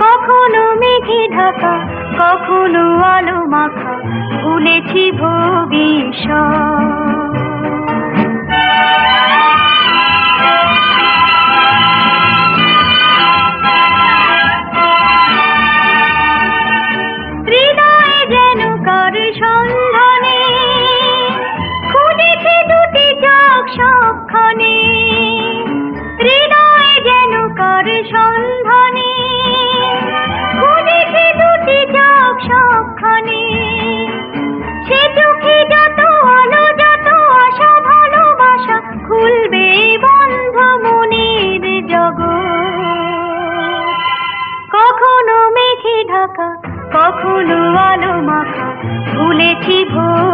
কখনো মেঘে ঢাকা কখনো আলো মাখা ভুলেছি ভবিষ্যৎ মেঘে ঢাকা কখনো আলো মাখা ভুলেছি ভবিষ্যৎ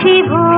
কখনো